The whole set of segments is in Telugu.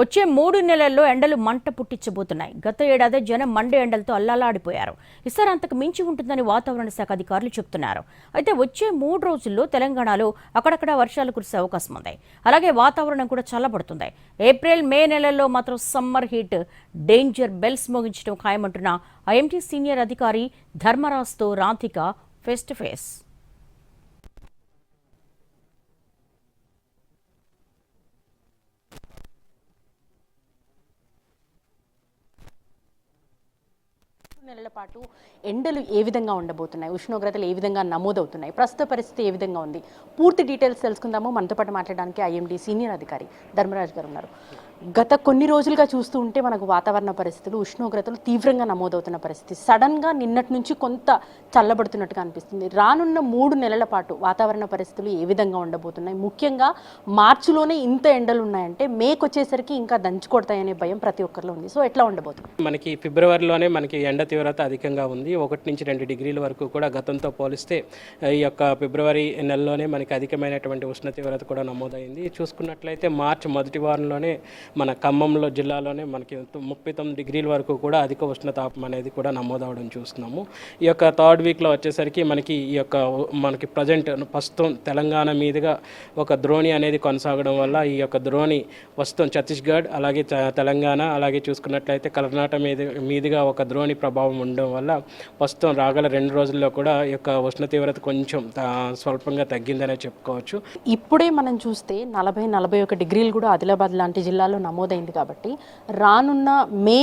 వచ్చే మూడు నెలల్లో ఎండలు మంట పుట్టించబోతున్నాయి. గత ఏడాది జనం మండే ఎండలతో అల్లాలాడిపోయారు. ఈసారి అంతకు మించి ఉంటుందని వాతావరణ శాఖ అధికారులు చెబుతున్నారు అయితే వచ్చే మూడు రోజుల్లో తెలంగాణలో అక్కడక్కడ వర్షాలు కురిసే అవకాశం ఉంది. అలాగే వాతావరణం కూడా చల్లబడుతుంది. ఏప్రిల్ మే నెలల్లో మాత్రం సమ్మర్ హీట్ డేంజర్ బెల్స్ మోగించడం ఖాయమంటున్న ఐఎంటీ సీనియర్ అధికారి ధర్మరాజ్తో రాధిక ఫేస్ టు ఫేస్. నెలల పాటు ఎండలు ఏ విధంగా ఉండబోతున్నాయి? ఉష్ణోగ్రతలు ఏ విధంగా నమోదవుతున్నాయి? ప్రస్తుత పరిస్థితి ఏ విధంగా ఉంది? పూర్తి డీటెయిల్స్ తెలుసుకుందాము. మనతో పాటు మాట్లాడడానికి ఐఎండి సీనియర్ అధికారి ధర్మరాజ్ గారు ఉన్నారు. గత కొన్ని రోజులుగా చూస్తూ ఉంటే మనకు వాతావరణ పరిస్థితులు ఉష్ణోగ్రతలు తీవ్రంగా నమోదవుతున్న పరిస్థితి. సడన్గా నిన్నటి నుంచి కొంత చల్లబడుతున్నట్టుగా అనిపిస్తుంది. రానున్న మూడు నెలల పాటు వాతావరణ పరిస్థితులు ఏ విధంగా ఉండబోతున్నాయి? ముఖ్యంగా మార్చిలోనే ఇంత ఎండలు ఉన్నాయంటే మేకు వచ్చేసరికి ఇంకా దంచుకొడతాయనే భయం ప్రతి ఒక్కరిలో ఉంది. సో ఎట్లా ఉండబోతుంది? మనకి ఫిబ్రవరిలోనే మనకి ఎండ తీవ్రత అధికంగా ఉంది. ఒకటి నుంచి రెండు డిగ్రీల వరకు కూడా గతంతో పోలిస్తే ఈ యొక్క ఫిబ్రవరి నెలలోనే మనకి అధికమైనటువంటి ఉష్ణ తీవ్రత కూడా నమోదైంది. చూసుకున్నట్లయితే మార్చి మొదటి వారంలోనే మన ఖమ్మంలో జిల్లాలోనే మనకి ముప్పై తొమ్మిది డిగ్రీల వరకు కూడా అధిక ఉష్ణతాపం అనేది కూడా నమోదవడం చూస్తున్నాము. ఈ యొక్క థర్డ్ వీక్లో వచ్చేసరికి మనకి ఈ యొక్క మనకి ప్రజెంట్ ప్రస్తుతం తెలంగాణ మీదుగా ఒక ద్రోణి అనేది కొనసాగడం వల్ల ఈ యొక్క ద్రోణి ప్రస్తుతం ఛత్తీస్గఢ్ అలాగే తెలంగాణ అలాగే చూసుకున్నట్లయితే కర్ణాటక మీద మీదుగా ఒక ద్రోణి ప్రభావం ఉండడం వల్ల ప్రస్తుతం రాగల రెండు రోజుల్లో కూడా ఈ యొక్క ఉష్ణ తీవ్రత కొంచెం స్వల్పంగా తగ్గిందనే చెప్పుకోవచ్చు. ఇప్పుడే మనం చూస్తే నలభై నలభై ఒక డిగ్రీలు కూడా ఆదిలాబాద్ లాంటి జిల్లాలో నమోదైంది కాబట్టి రానున్న మే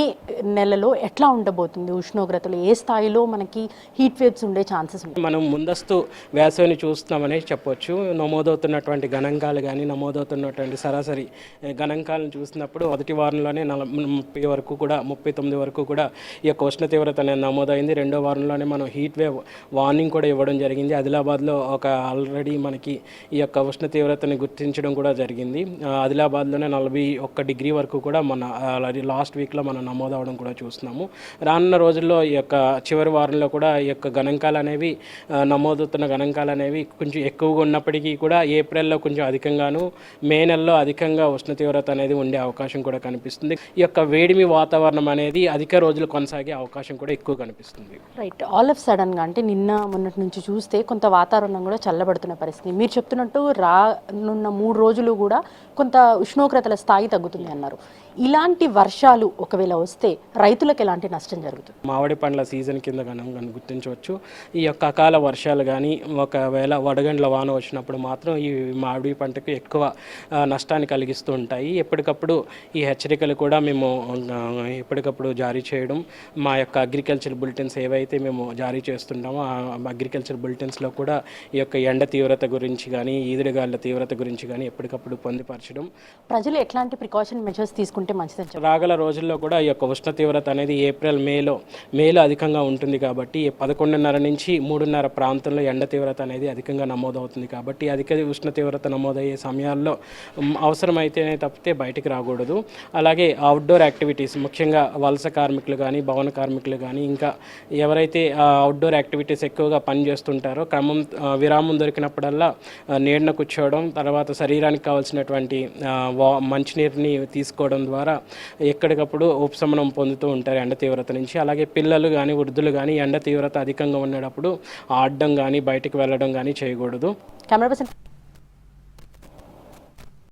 నెలలో ఎట్లా ఉండబోతుంది ఉష్ణోగ్రతలు? ఏ స్థాయిలో మనకి హీట్ వేవ్స్ ఉండే ఛాన్సెస్ ఉంటాయి? మనం ముందస్తు వేసవిని చూస్తున్నామని చెప్పొచ్చు. నమోదవుతున్నటువంటి గణాంకాలు కానీ నమోదవుతున్నటువంటి సరాసరి గణాంకాలను చూసినప్పుడు మొదటి వారంలోనే నల ముప్పై వరకు కూడా ముప్పై తొమ్మిది వరకు కూడా ఈ యొక్క ఉష్ణ తీవ్రత అనేది నమోదైంది. రెండో వారంలోనే మనం హీట్ వేవ్ వార్నింగ్ కూడా ఇవ్వడం జరిగింది. ఆదిలాబాద్లో ఒక ఆల్రెడీ మనకి ఈ యొక్క ఉష్ణ తీవ్రతని గుర్తించడం కూడా జరిగింది. ఆదిలాబాద్లోనే నలభై ఒక్క డిగ్రీ వరకు కూడా మన లాస్ట్ వీక్లో మనం నమోదవడం కూడా చూస్తున్నాము. రానున్న రోజుల్లో ఈ యొక్క చివరి వారంలో కూడా ఈ యొక్క గణాంకాలు అనేవి నమోదవుతున్న గణాంకాలు అనేవి కొంచెం ఎక్కువగా ఉన్నప్పటికీ కూడా ఏప్రిల్లో కొంచెం అధికంగాను మే నెలలో అధికంగా ఉష్ణ తీవ్రత అనేది ఉండే అవకాశం కూడా కనిపిస్తుంది. ఈ యొక్క వేడిమి వాతావరణం అనేది అధిక రోజులు కొనసాగే అవకాశం కూడా ఎక్కువ కనిపిస్తుంది. రైట్. ఆల్ ఆఫ్ సడన్గా అంటే నిన్న మొన్నటి నుంచి చూస్తే కొంత వాతావరణం కూడా చల్లబడుతున్న పరిస్థితి. మీరు చెప్తున్నట్టు రానున్న మూడు రోజులు కూడా కొంత ఉష్ణోగ్రతల స్థాయి తగ్గుతుంది. అన్నారు. ఇలాంటి వర్షాలు ఒకవేళ వస్తే రైతులకు ఎలాంటి నష్టం జరుగుతుంది? మామిడి పండ్ల సీజన్ కింద మనం గుర్తించవచ్చు. ఈ యొక్క అకాల వర్షాలు కానీ ఒకవేళ వడగండ్ల వాన వచ్చినప్పుడు మాత్రం ఈ మామిడి పంటకు ఎక్కువ నష్టాన్ని కలిగిస్తూ ఉంటాయి ఎప్పటికప్పుడు ఈ హెచ్చరికలు కూడా మేము ఎప్పటికప్పుడు జారీ చేయడం మా యొక్క అగ్రికల్చర్ బులెటిన్స్ ఏవైతే మేము జారీ చేస్తుంటామో ఆ అగ్రికల్చర్ బులెటిన్స్లో కూడా ఈ యొక్క ఎండ తీవ్రత గురించి కానీ ఈదురుగాళ్ళ తీవ్రత గురించి కానీ ఎప్పటికప్పుడు పొందుపరచడం. ప్రజలు ఎట్లాంటి ప్రికాషన్ మెజర్స్ తీసుకుంటే మంచిదని రాగల రోజుల్లో కూడా ఈ యొక్క ఉష్ణ తీవ్రత అనేది ఏప్రిల్ మేలో మేలో అధికంగా ఉంటుంది కాబట్టి పదకొండున్నర నుంచి మూడున్నర ప్రాంతంలో ఎండ తీవ్రత అనేది అధికంగా నమోదవుతుంది కాబట్టి అధిక ఉష్ణ తీవ్రత నమోదయ్యే సమయాల్లో అవసరమైతేనే తప్పితే బయటికి రాకూడదు. అలాగే అవుట్డోర్ యాక్టివిటీస్ ముఖ్యంగా వలస కార్మికులు కానీ భవన కార్మికులు కానీ ఇంకా ఎవరైతే అవుట్డోర్ యాక్టివిటీస్ ఎక్కువగా పనిచేస్తుంటారో క్రమం విరామం దొరికినప్పుడల్లా నీడన కూర్చోవడం తర్వాత శరీరానికి కావాల్సినటువంటి వా మంచినీరుని తీసుకోవడం ద్వారా ఎక్కడికప్పుడు ఉపశమనం పొందుతూ ఉంటారు ఎండ తీవ్రత నుంచి. అలాగే పిల్లలు కానీ వృద్ధులు కానీ ఎండ తీవ్రత అధికంగా ఉన్నప్పుడు ఆడడం కానీ బయటికి వెళ్ళడం కానీ చేయకూడదు. Camera person